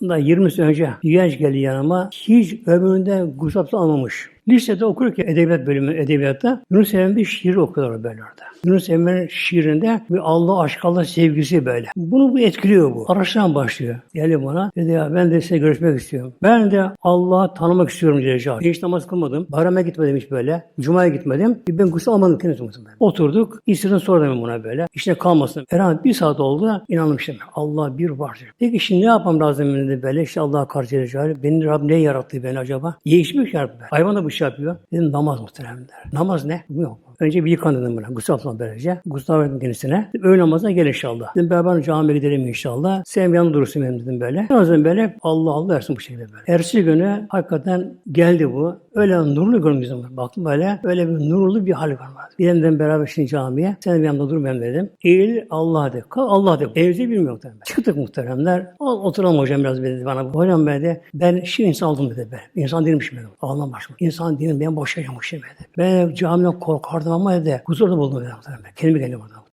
Bundan 20 sene önce bir genç geldi yanıma. Hiç ömründe abdesti almamış. Lisede okurken edebiyat bölümü edebiyatta Yunus Emre bir şiir okuyorlar böyle orada. Yunus Emre'nin şiirinde bir Allah aşk Allah sevgisi böyle. Bunu bu etkiliyor bu. Araştıran başlıyor. Geldi bana dedi ya ben de sizinle görüşmek istiyorum. Ben de Allah'ı tanımak istiyorum Celle Celaluhu. Hiç namaz kılmadım. Bayrama gitmedim hiç böyle. Cuma'ya gitmedim. Ben gusül almadım kendisi ben. Oturduk. İstedim sordum buna böyle. İşte kalmasın. Herhalde bir saat oldu. İnanmıştım. Allah bir var. Peki şimdi ne yapmam lazım dedi böyle. İşte Allah'a karşı. Beni Rabbim ne yarattı beni acaba? Değişmiş ya. Hayvan da bu şey yapıyor. Dedim namaz muhteremler. Namaz ne? Yok. Önce bir yıkan dedim buna. Gusül aldım böylece. Gusül verdim kendisine. Öğle namazına gel inşallah. Dedim beraber camiye gidelim inşallah. Sen yanında durursun benim dedim böyle. Namazım böyle Allah Allah versin bu şekilde böyle. Ertesi günü hakikaten geldi bu. Öyle nurlu bizim. Baktım böyle. Öyle bir nurlu bir hal var. Bir yandan beraber şimdi camiye. Sen de bir yanında dur ben dedim. Eğil Allah de. Kal Allah de. Evde bilmiyorum tabii. Çıktık muhteremler. O- Oturalım hocam biraz dedi bana. Hocam ben de ben şimdi insan oldum dedi. Ben. İnsan değilmişim dedim. Ağlam başım. İnsan değilim ben boş yaşamışım dedi. Ben camiden korkardım ama dedi. Huzurda buldum dedi. Kendimi geldim oradan.